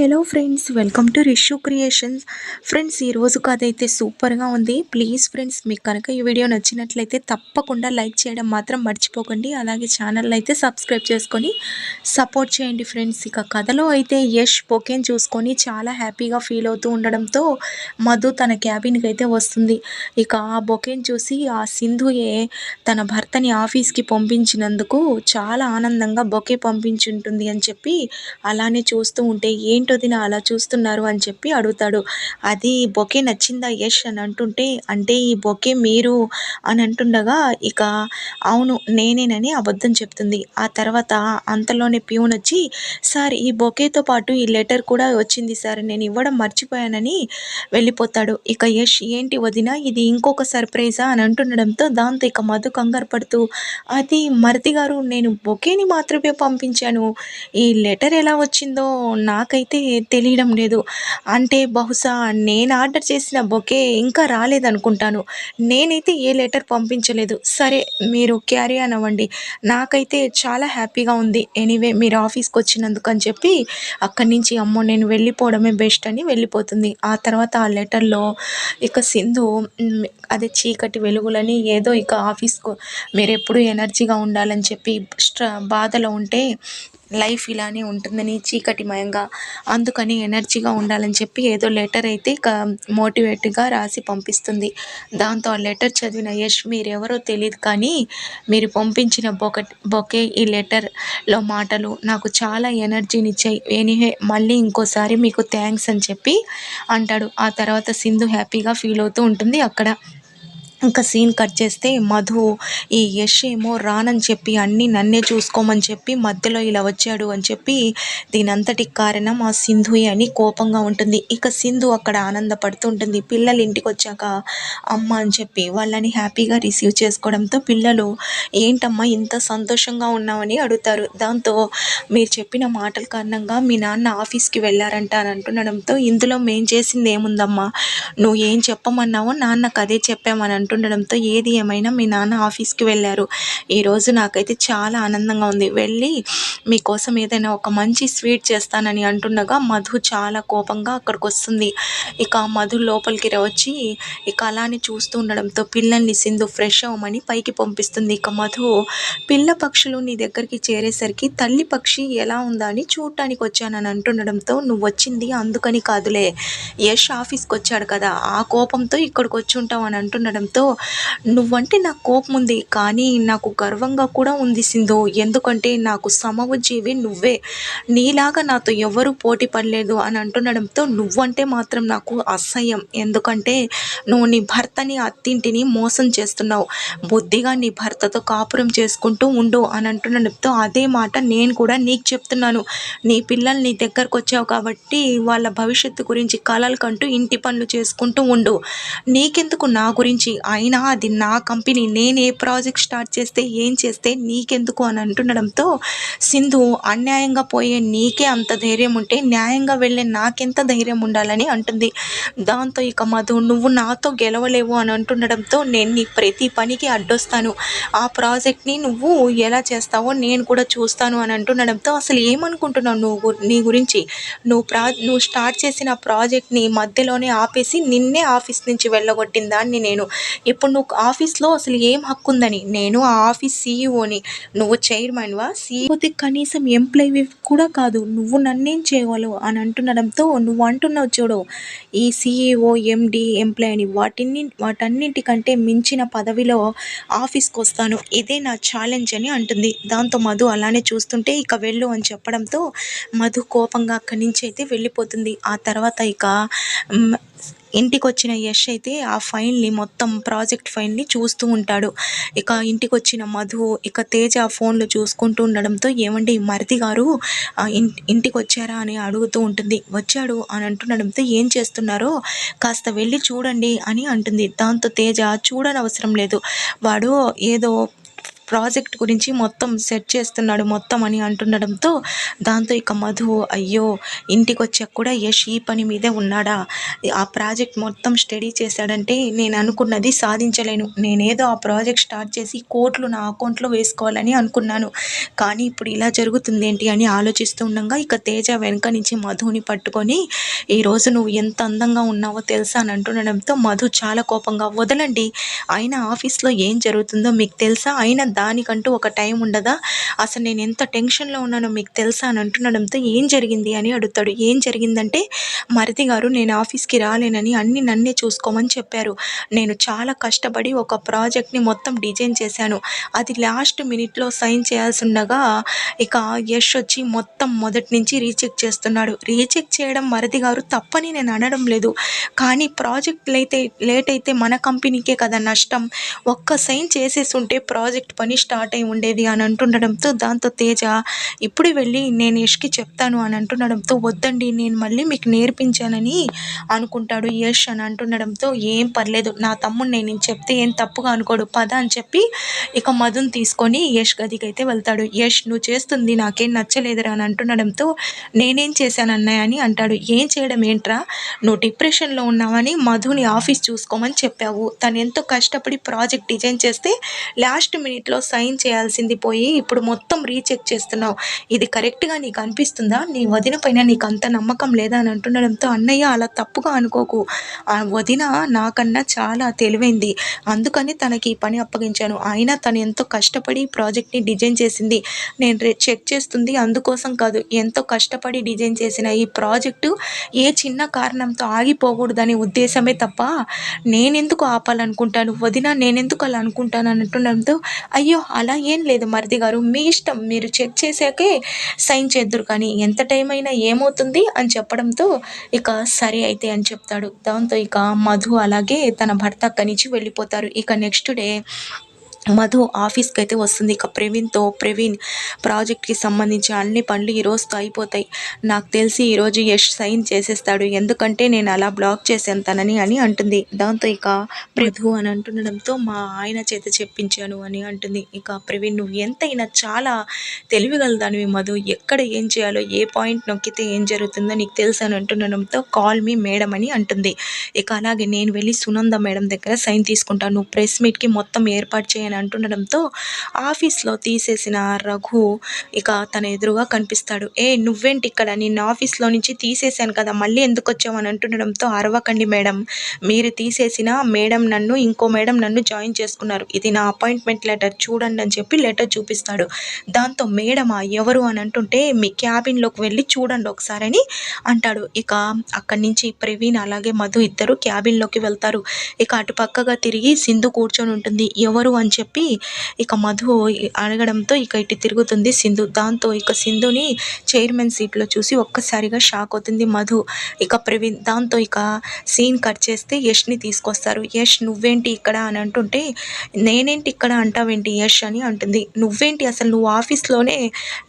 Hello friends welcome to Rishu creations friends ఈరోజు కథ అయితే సూపర్గా ఉంది. ప్లీజ్ ఫ్రెండ్స్ మీకు కనుక ఈ వీడియో నచ్చినట్లయితే తప్పకుండా లైక్ చేయడం మాత్రం మర్చిపోకండి. అలాగే ఛానల్ అయితే సబ్స్క్రైబ్ చేసుకొని సపోర్ట్ చేయండి ఫ్రెండ్స్ ఇక కథలో అయితే యష్ బొకేన్ చూసుకొని చాలా హ్యాపీగా ఫీల్ అవుతూ ఉండడంతో మధు తన క్యాబిన్కి అయితే వస్తుంది. ఇక ఆ బొకేన్ చూసి ఆ సింధుయే తన భర్తని ఆఫీస్కి పంపించినందుకు చాలా ఆనందంగా బొకే పంపించుంటుంది అని చెప్పి అలానే చూస్తూ ఉంటే ఏంటి ఏంటొదిన అలా చూస్తున్నారు అని చెప్పి అడుగుతాడు. అది బొకే నచ్చిందా యష్ అని అంటుంటే అంటే ఈ బొకే మీరు అని అంటుండగా ఇక అవును నేనేనని అబద్ధం చెప్తుంది. ఆ తర్వాత అంతలోనే ప్యూన్ వచ్చి సార్ ఈ బొకేతో పాటు ఈ లెటర్ కూడా వచ్చింది సార్ నేను ఇవ్వడం మర్చిపోయానని వెళ్ళిపోతాడు. ఇక యష్ ఏంటి వదిన ఇది ఇంకొక సర్ప్రైజా? అని అంటుండడంతో దాంతో ఇక మధు కంగారు పడుతూ అది మరతి గారు నేను బొకేని మాత్రమే పంపించాను. ఈ లెటర్ ఎలా వచ్చిందో నాకైతే తెలియడం లేదు. అంటే బహుశా నేను ఆర్డర్ చేసిన బొకే ఇంకా రాలేదనుకుంటాను. నేనైతే ఏ లెటర్ పంపించలేదు. సరే మీరు క్యారీ అనవ్వండి అవ్వండి. నాకైతే చాలా హ్యాపీగా ఉంది. ఎనీవే మీరు ఆఫీస్కి వచ్చినందుకు అని చెప్పి అక్కడి నుంచి అమ్మో నేను వెళ్ళిపోవడమే బెస్ట్ అని వెళ్ళిపోతుంది. ఆ తర్వాత ఆ లెటర్లో ఇక సింధు అదే చీకటి వెలుగులని ఏదో ఇక ఆఫీస్కు మీరు ఎప్పుడు ఎనర్జీగా ఉండాలని చెప్పి స్ట్ర బాధలో ఉంటే లైఫ్ ఇలానే ఉంటుందని చీకటిమయంగా అందుకని ఎనర్జీగా ఉండాలని చెప్పి ఏదో లెటర్ అయితే మోటివేట్గా రాసి పంపిస్తుంది. దాంతో ఆ లెటర్ చదివిన యష్ మీరెవరో తెలియదు కానీ మీరు పంపించిన బొక బొకే ఈ లెటర్లో మాటలు నాకు చాలా ఎనర్జీనిచ్చాయి. ఎనీహే మళ్ళీ ఇంకోసారి మీకు థ్యాంక్స్ అని చెప్పి అంటాడు. ఆ తర్వాత సింధు హ్యాపీగా ఫీల్ అవుతూ ఉంటుంది అక్కడ. ఇంకా సీన్ కట్ చేస్తే మధు ఈ యష్ ఏమో రానని చెప్పి అన్నీ నన్నే చూసుకోమని చెప్పి మధ్యలో ఇలా వచ్చాడు అని చెప్పి దీనంతటికి కారణం ఆ సింధుయే అని కోపంగా ఉంటుంది. ఇక సింధు అక్కడ ఆనందపడుతూ ఉంటుంది పిల్లలు ఇంటికి వచ్చాక అమ్మ అని చెప్పి వాళ్ళని హ్యాపీగా రిసీవ్ చేసుకోవడంతో పిల్లలు ఏంటమ్మా ఇంత సంతోషంగా ఉన్నామని అడుగుతారు. దాంతో మీరు చెప్పిన మాటల కారణంగా మీ నాన్న ఆఫీస్కి వెళ్ళారంట అని అంటుండడంతో ఇందులో మేం చేసింది ఏముందమ్మా? నువ్వు ఏం చెప్పమన్నావో నాన్నకు అదే చెప్పామని అంటుండడంతో ఏది ఏమైనా మీ నాన్న ఆఫీస్కి వెళ్ళారు. ఈరోజు నాకైతే చాలా ఆనందంగా ఉంది. వెళ్ళి మీకోసం ఏదైనా ఒక మంచి స్వీట్ చేస్తానని అంటుండగా మధు చాలా కోపంగా అక్కడికి వస్తుంది ఇక మధు లోపలికి వచ్చి ఇక అలానే చూస్తూ ఉండడంతో పిల్లల్ని సింధు ఫ్రెష్ అవ్వమని పైకి పంపిస్తుంది. ఇక మధు పిల్ల పక్షులు నీ దగ్గరికి చేరేసరికి తల్లి పక్షి ఎలా ఉందా అని చూడటానికి వచ్చానని అంటుండడంతో నువ్వు వచ్చింది అందుకని కాదులే. యష్ ఆఫీస్కి వచ్చాడు కదా. ఆ కోపంతో ఇక్కడికి వచ్చి ఉంటావు అని అంటుండడంతో సింధు నువ్వంటే నాకు కోపం ఉంది కానీ నాకు గర్వంగా కూడా ఉంది సింధు ఎందుకంటే నాకు సమవజీవి నువ్వే. నీలాగా నాతో ఎవరు పోటీ పడలేదు అని అంటుండడంతో నువ్వంటే మాత్రం నాకు అసహ్యం. ఎందుకంటే నువ్వు నీ భర్తని అత్తింటిని మోసం చేస్తున్నావు. బుద్ధిగా నీ భర్తతో కాపురం చేసుకుంటూ ఉండు అని అంటుండడంతో అదే మాట నేను కూడా నీకు చెప్తున్నాను. నీ పిల్లలు నీ దగ్గరకు వచ్చావు కాబట్టి వాళ్ళ భవిష్యత్తు గురించి కలలు కంటూ ఇంటి పనులు చేసుకుంటూ ఉండు. నీకెందుకు నా గురించి? అయినా అది నా కంపెనీ నేను ఏ ప్రాజెక్ట్ స్టార్ట్ చేస్తే ఏం చేస్తే నీకెందుకు అని అంటుండడంతో సింధు అన్యాయంగా పోయే నీకే అంత ధైర్యం ఉంటే న్యాయంగా వెళ్ళే నాకెంత ధైర్యం ఉండాలని అంటుంది. దాంతో ఇక మధు నువ్వు నాతో గెలవలేవు అని అంటుండడంతో నేను నీ ప్రతి పనికి అడ్డొస్తాను. ఆ ప్రాజెక్ట్ని నువ్వు ఎలా చేస్తావో నేను కూడా చూస్తాను అని అంటుండడంతో అసలు ఏమనుకుంటున్నావు నువ్వు నీ గురించి? నువ్వు ప్రా నువ్వు స్టార్ట్ చేసిన ప్రాజెక్ట్ని మధ్యలోనే ఆపేసి నిన్నే ఆఫీస్ నుంచి వెళ్ళగొట్టిన దాన్ని నేను. ఇప్పుడు నువ్వు ఆఫీస్లో అసలు ఏం హక్కు ఉందని నేను ఆ ఆఫీస్ సీఈఓని నువ్వు చైర్మన్వా? సీఈఓతే కనీసం ఎంప్లాయీ కూడా కాదు. నువ్వు నన్నేం చేయగలవు? అని అంటుండడంతో నువ్వు అంటున్నావు చూడు ఈ సీఈఓ ఎండి ఎంప్లాయీని వాటిని వాటన్నింటికంటే మించిన పదవిలో ఆఫీస్కి వస్తాను ఇదే నా ఛాలెంజ్ అని అంటుంది. దాంతో మధు అలానే చూస్తుంటే ఇక వెళ్ళు అని చెప్పడంతో మధు కోపంగా అక్కడి నుంచి అయితే వెళ్ళిపోతుంది. ఆ తర్వాత ఇక ఇంటికి వచ్చిన యష్ అయితే ఆ ఫైల్ని మొత్తం ప్రాజెక్ట్ ఫైల్ని చూస్తూ ఉంటాడు. ఇక ఇంటికి వచ్చిన మధు ఇక తేజ ఫోన్లో చూసుకుంటూ ఉండడంతో ఏమండి మరిది గారు ఇంటికి వచ్చారా అని అడుగుతూ ఉంటుంది. వచ్చాడు అని అంటుండడంతో ఏం చేస్తున్నారో కాస్త వెళ్ళి చూడండి అని అంటుంది. దాంతో తేజ చూడనవసరం లేదు. వాడు ఏదో ప్రాజెక్ట్ గురించి మొత్తం సెట్ చేస్తున్నాడు మొత్తం అని అంటుండడంతో దాంతో ఇక మధు అయ్యో ఇంటికి వచ్చాక కూడా యష్ ఈ పని మీదే ఉన్నాడా? ఆ ప్రాజెక్ట్ మొత్తం స్టడీ చేశాడంటే నేను అనుకున్నది సాధించలేను. నేనేదో ఆ ప్రాజెక్ట్ స్టార్ట్ చేసి కోట్లు నా అకౌంట్లో వేసుకోవాలని అనుకున్నాను. కానీ ఇప్పుడు ఇలా జరుగుతుంది ఏంటి అని ఆలోచిస్తూ ఉండగా ఇక తేజ వెనక నుంచి మధుని పట్టుకొని ఈరోజు నువ్వు ఎంత అందంగా ఉన్నావో తెలుసా? అని అంటుండడంతో మధు చాలా కోపంగా వదలండి అయినా ఆఫీస్లో ఏం జరుగుతుందో మీకు తెలుసా? అయినా దానికంటూ ఒక టైం ఉండదా? అసలు నేను ఎంత టెన్షన్లో ఉన్నానో మీకు తెలుసా? అని అంటుండడంతో ఏం జరిగింది అని అడుగుతాడు. ఏం జరిగిందంటే మరిది గారు నేను ఆఫీస్కి రాలేనని అన్ని నన్నే చూసుకోమని చెప్పారు. నేను చాలా కష్టపడి ఒక ప్రాజెక్ట్ని మొత్తం డిజైన్ చేశాను. అది లాస్ట్ మినిట్లో సైన్ చేయాల్సి ఉండగా ఇక యష్ వచ్చి మొత్తం మొదటి నుంచి రీచెక్ చేస్తున్నాడు. రీచెక్ చేయడం మరిది గారు తప్పని నేను అనడం లేదు. కానీ ప్రాజెక్ట్ అయితే లేట్ అయితే మన కంపెనీకే కదా నష్టం. ఒక్క సైన్ చేసేసి ఉంటే ప్రాజెక్ట్ పని స్టార్ట్ అయి ఉండేది అని అంటుండడంతో దాంతో తేజ ఇప్పుడు వెళ్ళి నేను యష్కి చెప్తాను అని అంటుండడంతో వద్దండి నేను మళ్ళీ మీకు నేర్పించానని అనుకుంటాడు యష్ అని అంటుండడంతో ఏం పర్లేదు నా తమ్ముడు నేను చెప్తే ఏం తప్పుగా అనుకోడు పద అని చెప్పి ఇక మధుని తీసుకొని యష్ గదికి అయితే వెళ్తాడు. యష్ నువ్వు చేస్తుంది నాకేం నచ్చలేదురా అని అంటుండడంతో నేనేం చేశాను అన్నయ్య అని అంటాడు. ఏం చేయడం ఏంట్రా? నువ్వు డిప్రెషన్లో ఉన్నావని మధుని ఆఫీస్ చూసుకోమని చెప్పావు. తను ఎంతో కష్టపడి ప్రాజెక్ట్ డిజైన్ చేస్తే లాస్ట్ మినిట్లో సైన్ చేయాల్సింది పోయి ఇప్పుడు మొత్తం రీచెక్ చేస్తున్నావు. ఇది కరెక్ట్గా నీకు అనిపిస్తుందా? నీ వదిన పైన నీకు అంత నమ్మకం లేదా అని అంటుండడంతో అన్నయ్య అలా తప్పుగా అనుకోకు. ఆ వదిన నాకన్నా చాలా తెలివైంది. అందుకని తనకి ఈ పని అప్పగించాను. అయినా తను ఎంతో కష్టపడి ప్రాజెక్ట్ని డిజైన్ చేసింది. నేను చెక్ చేస్తుంది అందుకోసం కాదు. ఎంతో కష్టపడి డిజైన్ చేసిన ఈ ప్రాజెక్టు ఏ చిన్న కారణంతో ఆగిపోకూడదనే ఉద్దేశమే తప్ప నేనెందుకు ఆపాలనుకుంటాను? వదిన నేనెందుకు అలా అనుకుంటాను? అంటుండడంతో అయ్యో అయ్యో అలా ఏం లేదు మరిది గారు. మీ ఇష్టం. మీరు చెక్ చేశాకే సైన్ చేద్దరు కానీ ఎంత టైం అయినా ఏమవుతుంది అని చెప్పడంతో ఇక సరే అయితే అని చెప్తాడు. దాంతో ఇక మధు అలాగే తన భర్త అక్కడి నుంచి వెళ్ళిపోతారు. ఇక నెక్స్ట్ డే మధు ఆఫీస్కి అయితే వస్తుంది. ఇక ప్రవీణ్తో ప్రవీణ్ ప్రాజెక్ట్కి సంబంధించి అన్ని పనులు ఈరోజుతో అయిపోతాయి. నాకు తెలిసి ఈరోజు యష్ సైన్ చేసేస్తాడు. ఎందుకంటే నేను అలా బ్లాక్ చేశాను తనని అని అంటుంది. దాంతో ఇక మధు అని అంటుండడంతో మా ఆయన చేత చెప్పించాను అని అంటుంది. ఇక ప్రవీణ్ నువ్వు ఎంతైనా చాలా తెలివిగలదానివి మధు. ఎక్కడ ఏం చేయాలో ఏ పాయింట్ నొక్కితే ఏం జరుగుతుందో నీకు తెలుసు అని అంటుండడంతో కాల్ మీ మేడం అని అంటుంది. ఇక అలాగే నేను వెళ్ళి సునంద మేడం దగ్గర సైన్ తీసుకుంటాను. నువ్వు ప్రెస్ మీట్కి మొత్తం ఏర్పాటు చేయను అని అంటుండడంతో ఆఫీస్లో తీసేసిన రఘు ఇక తన ఎదురుగా కనిపిస్తాడు. ఏ నువ్వేంటి ఇక్కడ? నిన్న ఆఫీస్లో నుంచి తీసేశాను కదా మళ్ళీ ఎందుకు వచ్చావు? అని అంటుండడంతో అరవకండి మేడం. మీరు తీసేసిన మేడం నన్ను ఇంకో మేడం నన్ను జాయిన్ చేసుకున్నారు. ఇది నా అపాయింట్మెంట్ లెటర్. చూడండి అని చెప్పి లెటర్ చూపిస్తాడు. దాంతో మేడమా? ఎవరు? అని అంటుంటే మీ క్యాబిన్లోకి వెళ్ళి చూడండి ఒకసారి అని అంటాడు. ఇక అక్కడి నుంచి ప్రవీణ్ అలాగే మధు ఇద్దరు క్యాబిన్లోకి వెళ్తారు. ఇక అటు పక్కగా తిరిగి సింధు కూర్చొని ఉంటుంది. ఎవరు? అని చెప్పి ఇక మధు అడగడంతో ఇక ఇటు తిరుగుతుంది సింధు. దాంతో ఇక సింధుని చైర్మన్ సీట్లో చూసి ఒక్కసారిగా షాక్ అవుతుంది మధు. ఇక ప్రవీణ్ దాంతో ఇక సీన్ కట్ చేస్తే యష్ని తీసుకొస్తారు. యష్ నువ్వేంటి ఇక్కడ? అని అంటుంటే నేనేంటి ఇక్కడ అంటావేంటి యష్? అని అంటుంది. నువ్వేంటి? అసలు నువ్వు ఆఫీస్లోనే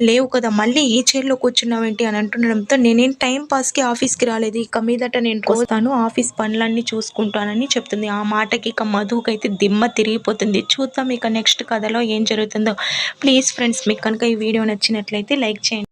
లేవు కదా. మళ్ళీ ఈ చైర్లో కూర్చున్నావేంటి? అని అంటుండడంతో నేనేం టైం పాస్కి ఆఫీస్కి రాలేదు. ఇక మీదట నేను కోస్తాను ఆఫీస్ పనులన్నీ చూసుకుంటానని చెప్తుంది. ఆ మాటకి ఇక మధుకైతే దిమ్మ తిరిగిపోతుంది. చూద్దాం ఇక నెక్స్ట్ కథలో ఏం జరుగుతుందో. ప్లీజ్ ఫ్రెండ్స్ మీకు కనుక ఈ వీడియో నచ్చినట్లయితే లైక్ చేయండి.